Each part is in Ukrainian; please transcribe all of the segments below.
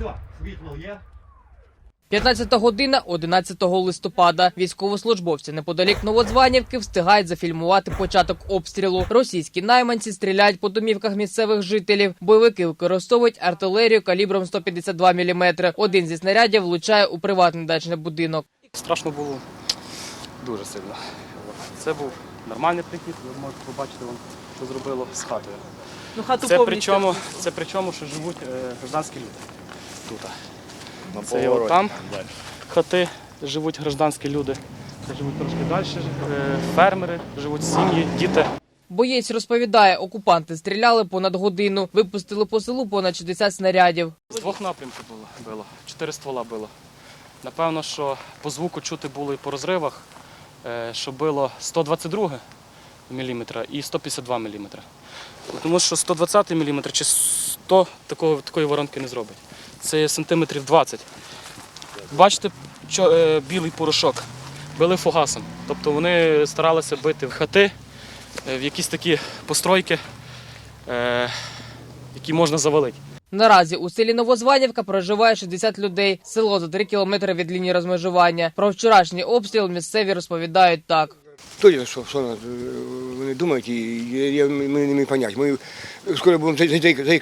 Все, світло є. 15 година 11 листопада. Військовослужбовці неподалік Новодзванівки встигають зафільмувати початок обстрілу. Російські найманці стріляють по домівках місцевих жителів. Бойовики використовують артилерію калібром 152 мм. Один зі снарядів влучає у приватний дачний будинок. Страшно було дуже сильно. Це був нормальний прихід, ви можете побачити, вон, що зробило з хатою. Ну хату Це причому, це причому, що живуть е, гражданські люди тут. Це є от там хати живуть гражданські люди. Це живуть трошки далі, е, фермери, живуть сім'ї, діти. Боєць розповідає, окупанти стріляли понад годину, випустили по селу понад 60 снарядів. З двох напрямків було, било, чотири ствола було. Напевно, що по звуку чути було і по розривах, е, що било 122 мм і 152 мм. Тому що 120 мм чи 100 такого, такої воронки не зробить. Це сантиметрів 20. Бачите, що, е, білий порошок били фугасом. Тобто вони старалися бити в хати, е, в якісь такі постройки, е, які можна завалити. Наразі у селі Новозванівка проживає 60 людей. Село за 3 кілометри від лінії розмежування. Про вчорашній обстріл місцеві розповідають так. Хто що, що е, вони думають, і я, я, ми не можемо поняти. Ми скоро будемо зайти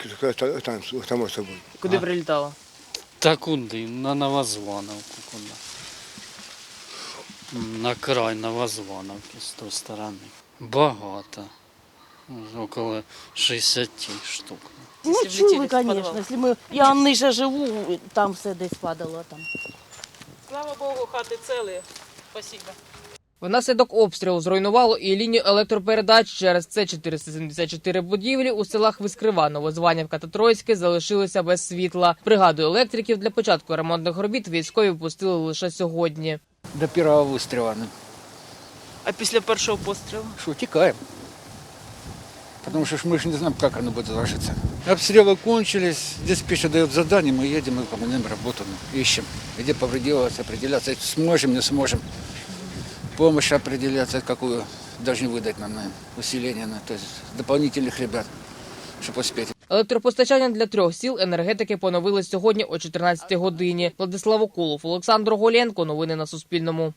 там, само собою. Куди прилітало? Та куди? На Новозвановку куди? На край Новозвановки з тої сторони. Багато. Около 60 штук. Ну, чули, конечно. Если мы... Я ниже живу, там все десь падало. Там. Слава Богу, хати цілі. Спасибо. Внаслідок обстрілу зруйнувало і лінію електропередач. Через це 474 будівлі у селах Вискрива, Новозванівка та Троїцьке залишилися без світла. Бригаду електриків для початку ремонтних робіт військові пустили лише сьогодні. До первого выстрела. ну, А після першого пострілу? Что, утекаем. Потому что ж мы же не знаем, как оно будет завершиться. Обстрелы кончились, диспетчер дает задание, мы едем, мы выполняем работу, ну, ищем, где повредилось, определяться, сможем, не сможем. Помощь определяться, какую должны выдать нам на усиление, на, то есть дополнительных ребят, чтобы успеть. Електропостачання для трьох сіл енергетики поновили сьогодні о 14 годині. Владислав Окулов, Олександр Голенко. Новини на Суспільному.